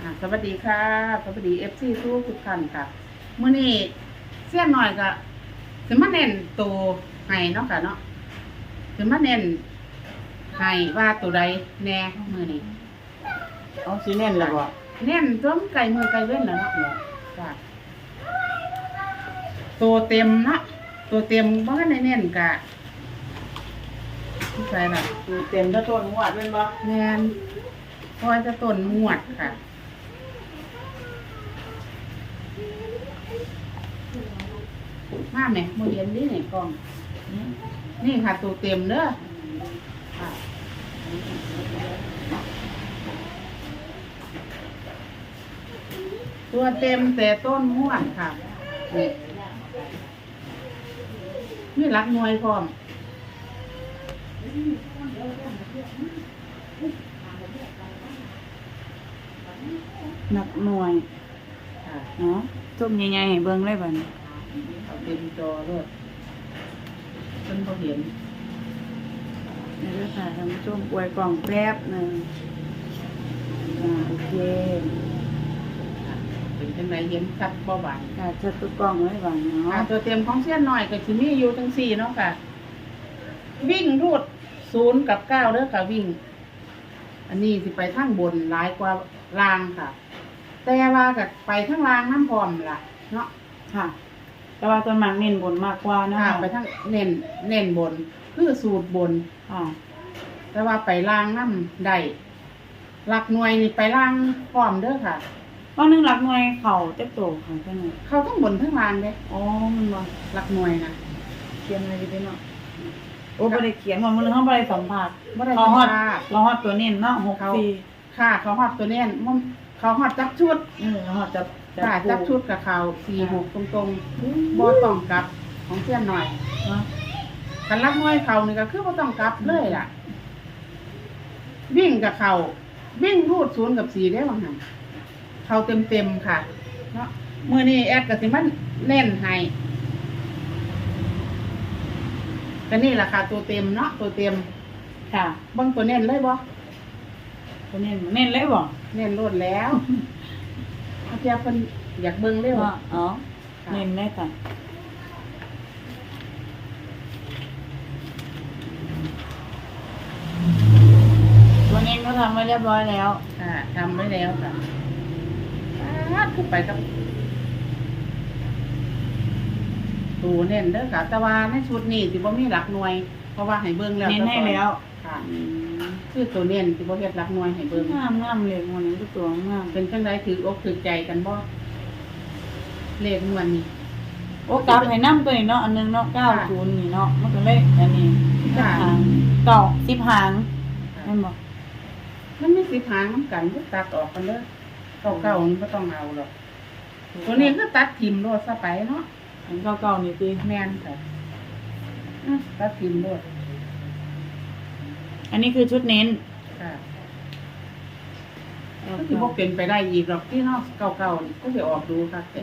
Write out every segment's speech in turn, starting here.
อ่าสวัสดีค่ะ สวัสดีเอฟซีทุกทุกท่านค่ะมื้อนี้เสี้ยนหน่อยก็สิมาเน้นตัวให้เนาะค่ะเนาะสิมาเน้นให้ว่าตัวใดแน่มื้อนี้เอาสิแน่นแล้วบ่เน้นตัวมันไก่มือไก่เว้นแล้วเนาะจ้ะตัวเต็มเนาะตัวเต็มบ่ทันได้เน้นกะที่ใส่ล่ะดูเต็มถ้าต้นงวดเป็นบ่แมนเพราะว่าจะต้นมวดค่ะมาไหมโมเรียนนี่ไหนกล้อง นี่ค่ะตัวเต็มเด้อตัวเต็มแต่ต้นม่วนค่ะ นี่รักนวยพร้อม หนักหน่วยค่ะเนาะจุ่มใหญ่ๆให้เบิ่งเลยบัดนี้เอาเต็มจอเลยเพิ่นพอเห็นเดี๋ยวเด้อค่ะท่านผู้ชมอวยกล่องแป๊บหนึงอ่าโอเคค่ะเป็นจังไดเห็นชัดบ่บานค่ะชัดตัวกล่องไว้บัดเนาอ่าะตัวเต็มของเสี้ยนหน่อยก็สิมีอยู่จังสี่เนาะค่ะ วิ่งรูดศูนย์กับเก้าเด้อค่ะวิ่ง อันนี้สิไปทางบนหลายกว่าล่างค่ะ แต่ว่าก็ไปทางล่างน้ำพร้อมล่ะ เนาะค่ะ แต่ว่าตัวมักเน้นบนมากกว่าเนาะค่ะไปทางเน้นเน้นบน คือสูตรบนค่ะแต่ว่าไปล่างน้ำได้หลักหน่วยนี่ไปล่างพร้อมเด้อค่ะว่าหนึงหลักหน่วยเข่าเต็มโตค่ะจังได๋เขาทั้งบนทั้งล่างเด้อ๋อมันบ่หลักหน่วยนะเขียนไว้อยู่เด้เนาะโอ้บ่ได้เขียนว่ามื้อนึงเฮาบ่ได้สัมภาษณ์บ่ได้เขาฮอดสัมภาษณ์เราฮอดตัวเน้นเนาะเขา64ค่ะ เขาฮอดตัวเนี้ยมัน เขาฮอดจักชุดเออเราฮอดจะค่ะจักชุดกับเขาสี่หกตรงๆบ่ต้องกลับของเพื่อนหน่อยเนาะคันรักน้อยเขานี่ก็คือบ่ต้องกลับเลยล่ะ วิ่งกับเขาวิ่งรูดศูนย์กับสี่ได้ว่าหั่นเขาเต็มๆค่ะเนาะมื้อนี้แอดก็สิมันเน้นให้ก็นี่ล่ะค่ะตัวเต็มเนาะตัวเต็มค่ะเบิ่งตัวเน้นเลยบ่ตัว เน้นเน้นเลยบ่เน้นโลดแล้วอาเทียบเพิ่นอยากเบิ่งเร็วว่าอ๋อค่ะเน้นได้ค่ะตัวเน้นก็ทำไว้เรียบร้อยแล้วค่ะทำไว้แล้วค่ะปาดขึ้นไปกับตูเน้นเด้อค่ะแต่ว่าในชุดนี้สิบ่มีหลักหน่วย เพราะว่าให้เบิ่งแล้วเน้นให้แล้วค่ะอืม คือตัวเน้นสิบ่เฮ็ดหลักหน่วยให้เบิ่งงามงามเลยมันนี้ตัวงามเป็นจังไดถืออกถือใจกันบ่เลขมวนนี่โอ้กลับให้น้ำตัวนี้เนาะอันหนึงเนาะเก้าศูนย์นี่เนาะมันก็เลยอันนี้ค่ะหางเก้าสิบหางแม่นบ่มันมีสิหางน้ำกันก็ตัดออกกันเด้อเก่าๆนี่บ่ต้องเอาหรอกตัวนี้คือตัดทิ่มโลดซะไปเนาะอันเก้าเก้านี่ติแม่นค่ะอะตัดทิ่มโลด อันนี้คือชุดเน้นค่ะก็คือพวกเป็นไปได้อีกหรอกที่นอกเก่าๆนี่ก็จะออกดูค่ะแต่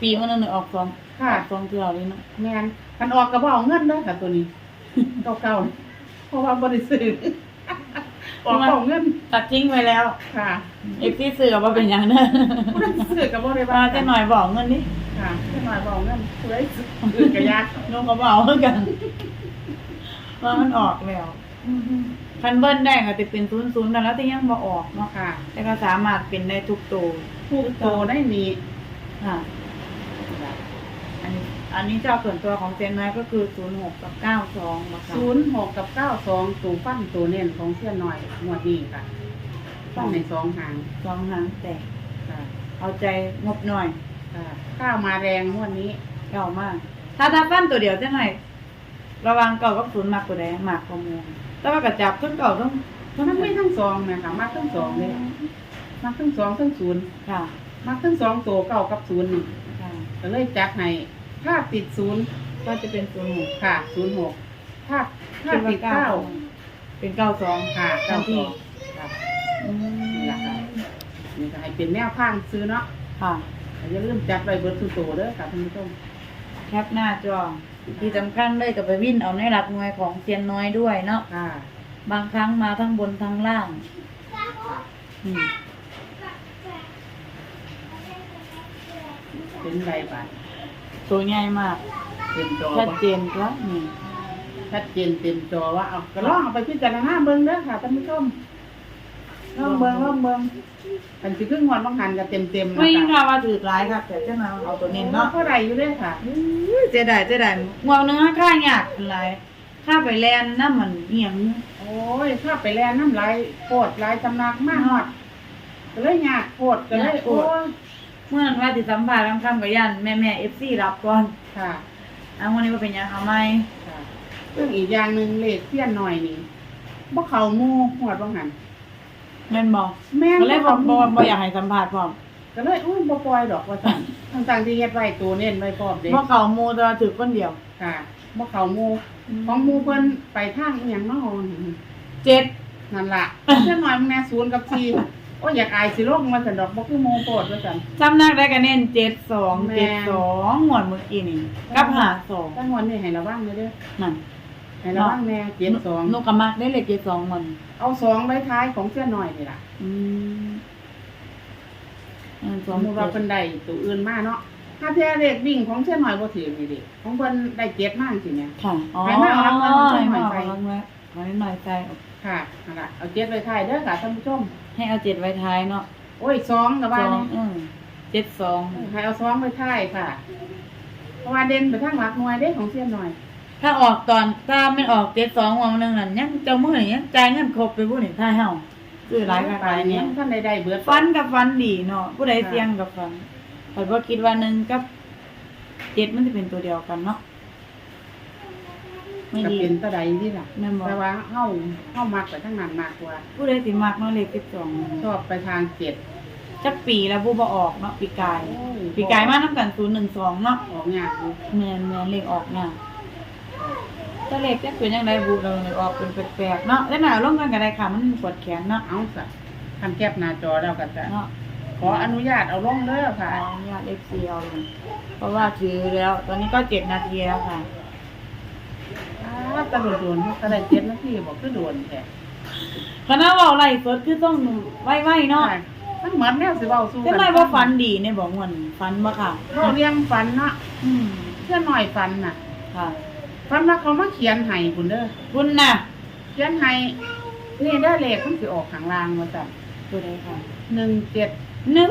ปีมันนึงออกสองค่ะออกสองเทื่อเลยเนาะแมนมันออกกระบอกเงินเด้อค่ะ ตัวนี้ เก่าๆนี่เพราะว่าบริสุทธิ์ออกกระบอกเงินตัดทิ้งไว้แล้ว ค่ะเอฟซีเสือว่าเป็นอย่างนั้นบริสุทธิ์กับบริว่าจะหน่อยบอกเงินนี่ค่ะจะหน่อยบอกเงินสวยคือกระยากน้องก็บอกเหมือนกันว่ามันออกแล้ว คันเบิ้ลได้ก็จะเป็นศูนย์ศูนย์แล้วแต่ยังบ่ออกเนาะค่ะ แต่ก็สามารถเป็นได้ทุกตัวผู้โตได้มีค่ะ อันนี้อันนี้เจ้าส่วนตัวของเซนน้อยก็คือศูนย์หกกับเก้าสองนะคะศูนย์หกกับเก้าสองตูฟันตัวเน่นของเสี้ยนหน่อยหมวดนี้ค่ะฟันในสองหางสองหางแตกค่ะเอาใจงบหน่อยค่ะข้าวมาแรงงวดนี้เก่ามาก ถ้าถ้าฟันตัวเดียวจะไหน ระวังเก่ากับศูนย์มากกว่าใดมากกว่ามูลแต่ว่ากระจับทั้งเก่าทั้งทั้งมันไม่ทั้งสองนะคะมักทั้งสองเลยมักทั้งสองทั้งศูนย์ค่ะมักทั้งสองตัวเก้ากับศูนย์นี่ค่ะก็เลยจักให้ถ้าติดศูนย์ก็จะเป็นศูนย์หกค่ะศูนย์หกถ้าถ้าติดเก้าเป็นเก้าสองค่ะเก้าสองค่ะอืนี่แหละค่ะมนี่ก็ให้เป็นแนวทางซื้อเนาะค่ะอย่าลืมจัดไว้เบิร์ทุกตัวเด้อค่ะท่านผู้ชม แคปหน้าจอ ที่สำคัญเลยกับไปวิ่นเอาในหลักหน่วยของเซียนน้อยด้วยเนาะค่ะบางครั้งมาทั้งบนทั้งล่างอืมเป็นไรบาดตัวใหญ่มากเต็มจอชัดบ่เจนครับนี่ชัดเจนเต็มจอว่าเอาก็ลองเอาไปพิจารณาเบิ่งเด้อค่ะท่านผู้ชม ลองเบิ่งลองเบิ่งกันสิครึ่งวันบางหันก็เต็มเต็มๆไม่ยิงค่ะค่ะว่าถือร้ายครับแต่เจ้ามาเอาตัวเน้นเนาะเท่าไหร่อยู่เด้อค่ะอุ้ยเจ๊ได้เจ๊ได้งวงเนื้อค่ายากเป็นไรค่าไปแลนน้ำมันเอียง โอ้ยถ้าไปแลน้ำลายโพดลายตำนักมากฮอดก็เลยยากโพดก็เลยโอ้ยเมื่อนั้นว่าติดสัมภาษณ์คำๆกับยันแม่แม่เอฟซีรับก่อนค่ะเอาวันนี้ว่าเป็นยังเอาไหมค่ะซึ่งอีกอย่างหนึ่งเลขเพี้ยนหน่อยนี่บ่เข้าหมู่หวดบางหัน แม่นบอกแม่นก็เลยบบ่อกเข้าหบมู่อกบอกอยากให้สัมภาษณ์พร้อมก็เลยอุ้ยบ่ปล่อยดอกว่าซั่นทั้งๆที่เฮ็ดไว้ตัวเน้นไว้พร้อมเด้บอกเขาโมตัวถือคนเดียวค่ะบ่เข้าหมู่ของหมู่เพิ่นไปทางอีหยังเนาะเจ็ดนั่นล่ะเพี้ยนหน่อยมึงแน่ศูนย์กับ4โอ้ยอยากอายสิลงว่าซั่นดอกบ่คือหมู่โพดว่าซั่นจำนักได้กันเน้นเจ็ดสองแม่เจ็ดสองหมวดเมื่อกี้นี่กับหาสองจังหวันนี้ให้ระวังเด้อเด้อนั่น ให้ระวังแน่เจ็ดสองนกกระมักได้เลยเจ็ดสองมันเอาสองไว้ท้ายของเสื้อหน่อยนี่ล่ะอืมเออสสอมงมติว่าเพิ่นได้ตัวอื่นมาเนาะถ้าแท้เลขวิ่งของเสื้อหน่อยบ่ถือนี่ดิของเพิ่นได้เจ็ดมากสิเนี่ยค่ะอ๋อให้มาเอารางวัลให้ให้หน่มาอยเอาไปรางวัลขอให้หน่อยใจค่ะนั่นล่ะเอาเจ็ดไว้ท้ายเด้อค่ะท่านผู้ชม ให้เอาเจ็ดไว้ท้ายเนาะโอ้ยสองก็สว่าองนี่เออเจ็ดสองให้เอาสองไว้ท้ายค่ะเพราะว่าเด่นไปทางหลักหน่วยเด้ของเสื้อหน่อย ถ้าออกตอนถ้าไม่ออกเจ็ดสองวันหนึ่งนั่นยังเจ้ามือนี่ยังจ่ายเงินครบไปผู้นี่ท่าเฮาคือหลายกันไปหลายเนี่เนี่ยยท่านใดได้เบิดฟันกับฟันดีเนาะผู้ใดเสียงกับฟันแต่ว่าคิดว่าหนึ่งกับเจ็ดมันจะเป็นตัวเดียวกันเนาะไม่ก็ดีเป็นตะใดนี่ล่ะแม่นบอกแต่ว่าเฮาเฮามักไปทางนั้นมากกว่า ผู้ใดสิมากเนาะเลขสิบสองชอบไปทางเจ็ดจักปีแล้วผู้บ่ออกเนาะปีกายโอ้ยปีกายมาน้ำกันศูนย์หนึ่งสองเนาะออกยากอยู่แมนแมนเลขออกเนี่ ยถ้าเลขจะเป็นยังไงบูเราเลขออกเป็นแปลกๆเนาะแล้วหนาลงกันกันได้ค่ะ มันปวดแขนเนาะเอาซะคันแคบหน้าจอแล้วก็จะเนาะขออนุญาตเอาลงเด้อค่ะขออนุญาตเอฟซีเอาเลยเพราะว่าถือแล้ว ตอนนี้ก็เจ็ดนาทีแล้วค่ะอ้าตะโดดโดนเขาก็ได้เจ็ดนาทีบอกคือโดนแท้คณะเว่าไล่สดคือต้องไว้ๆเนาะมันเหมือนแนวสิเว้าสู้เป็นไรว่าฟันดีเนี่ยบอกมันฟันบ่ค่ะเราเรียงฝันเนาะอืมเพื่อหน่อยฝันน่ะ ค่ะ ฝันว่าเขามาเขียนให้คุณเด้อคุณน่ะเขียนให้นี่ได้อเลขมันสิออกข้างล่างว่าซั่นตัวใดค่ะหนึ่งเจ็ดหนึ่ง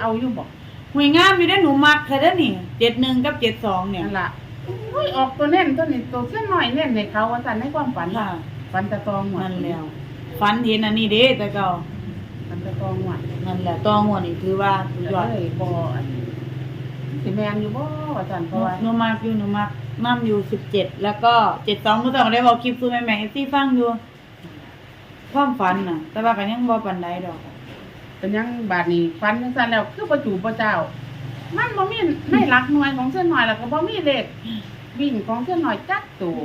เอาอยู่บอกหวยงามอยู่ได้อหนูมักค่ะเด้อนี่เจ็ดหนึ่งกับเจ็ดสองเนี่ยนั่นล่ะอุ้ยออกตัวเน่นตัวนี้ตัวเส้นหน่อยเน่นในเขาว่าซั่นในความฝันค่ะฝันตะตองหมดนั่นแล้วฟันเห็นอันนี้เด้แต่เก่าฝันตะตองหมดนั่นแหละตองหัวนี่ถือว่าสุดยอดเลยบ่อัน สิแมนอยู่บ่ว่าซั่นเพหราะว่านูมากอยู่หนูมากน้ำอยู่สิบเจ็ดแล้วก็เจ็ดสองเมื่อตอนได้บอกคลิปซูแม่แม่เอฟซีฟังอยู่ความฝันน่ะ แต่ว่ากันยังบ่ปันใดดอกเป็นหยังบาดนี้ฝันจังซั่นแล้วคือบ่จูบบ่เจ้า มันบ่มีในหลักหน่วยของเส้นหน่อยแล้วก็บ่มีเลขวิ่งของเส้นหน่อยจักตัว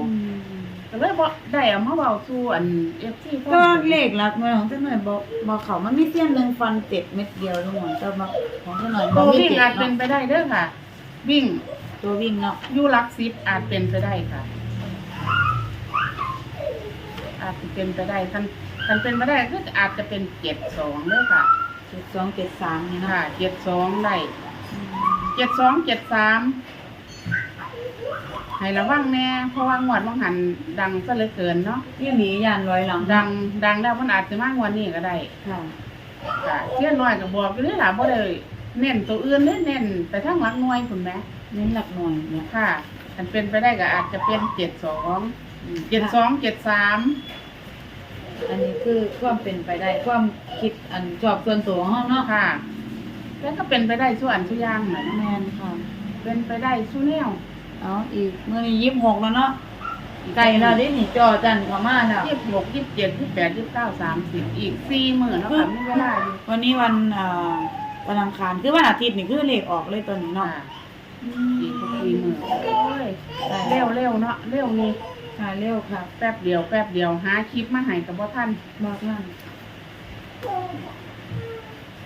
ก็เลยบ่ได้เอามาเว้าสู่อัน FC ฟังก็เลขหลักหน่วยของเจ้าหน่อยบอกบอกเขามันมีเสี้ยนหนึ่งฟันเจ็ดเม็ดเดียวทุกคนแต่มาของเจ้าหน่อยตัวบ่มีวิ่งเจ็ดอาจเป็นเนาะไปได้เด้อค่ะ วิ่งตัววิ่งเนาะอยู่หลัก10อาจเป็นไปได้ค่ะ อาจจะเป็นไปได้คันคันเป็นไปได้ก็อาจจะเป็น72เด้อค่ะ เจ็ดสองเจ็ดสามนี่เนาะค่ะ72ได้เจ็ดสองเจ็ดสาม ให้ระวังแน่เพราะว่างวดบางหันดังซะเหลือเกินเนาะยี่หลียานลอยหลังดังดังแล้วมันอาจจะมากกว่านี้ก็ได้ค่ะค่ะเชี่ยน้อยก็บอกอยู่นี่ล่ะบ่ได้เน้นตัวอื่นเลยเน้นไปทางหลักหน่วยคุณแม่เน้นหลักหน่วยเนี่ยค่ะอันเป็นไปได้ก็อาจจะเป็นเจ็ดสองเจ็ดสองเจ็ดสามอันนี้คือความเป็นไปได้ความคิดอันชอบส่วนตัวของเราเนาะค่ะ แล้วก็เป็นไปได้ส่วนทุกอย่างนะแมนค่ะ เป็นไปได้สู้แนว เอาอีกมื่อนี้ยี่สิบหกแล้วเนาะไก่แล้วดิหนิจอจันเข้ามาแล้วยี่สิบหกยี่สิบเจ็ดยี่สิบแปดยี่สิบเก้าสามสิบอีกสี่หมื่นเนาะค่ะมีเวลาอยู่วันนี้วันอ่าวันอังคารคือวันอาทิตย์นี่คือเลขออกเลยตัวนี้เนาะค่ะอีกสี่หมื่นโอ้ยเร็วเร็วๆเนาะเร็วนี่ค่ะเร็วค่ะ แป๊บเดียวแป๊บเดียวหาคลิปมาให้กับพ่ท่านบอกนั่น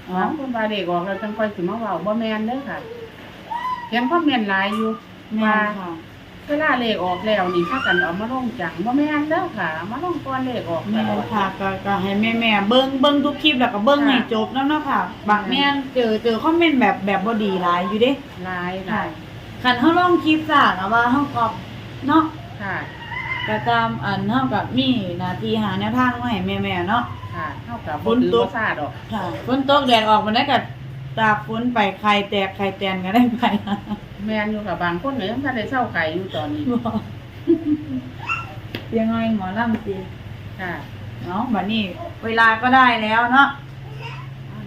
อ๋อคุณบาเด็กออกแล้วจังค่อยสิมาเว้าบ่แม่นเด้อค่ะเขียนคอมเมนต์หลายอยู่ แม่ว่านค่ะ เวลาเลขออกแล้วนี่ถ้ากันเอามาลงจังบ่แม่นเด้อค่ะเอามาลงก่อนเลขออกแม่ตลอดค่ะก็ก็ให้แม่แม่ๆเบิ่งเบิ่งทุกคลิปแล้วก็เบิ่งค่ะให้จบแล้วเนาะค่ะ บางแม่นเจอเจอคอมเมนต์แบบแบบบ่ดีหลายอยู่เด้หลายหลายคันเฮาลองคลิปซะก็ว่าเฮาก็เนาะค่ะก็ตามอันเฮากับมีหน้าที่หาแนวทางมาให้แม่ๆเนาะ ค่ะเท่ากับฝบ่นถือตบ่กซาดอกค่ะฝนตกแดดออกมันได้ก็ตากฝนไปไข่แตกไข่แตนก็ได้ไป แม่นอยู่กับบางคนเนี่ยยังบ่ทันได้เศร้าไข่อยู่ตอนนี้ยังไงหมอลำสิค่ะเนาะบัดนี้ เวลาก็ได้แล้วเนาะ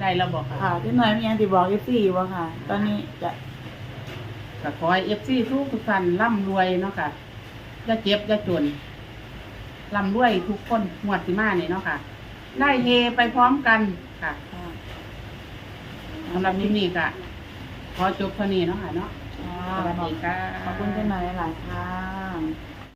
ได้แล้วบอกค่ะค่ะที่หน่อยมีอันที่บอกยี่สี่บ่ค่ะ ตอนนี้จะก็ขอให้ FC ทุกทุกท่านร่ำรวยเนาะค่ะอย่าเจ็บอย่าจนร่ำรวยทุกคนหมวดสิมานี่เนาะค่ะ ได้เฮไปพร้อมกันค่ะค่ะสำหรับคลิปนี้ก็ขอจบเท่านี้เนาะค่ะเนาะอ่า สวัสดีค่ะ ขอบคุณที่หน่อยหลาย ๆ ค่ะ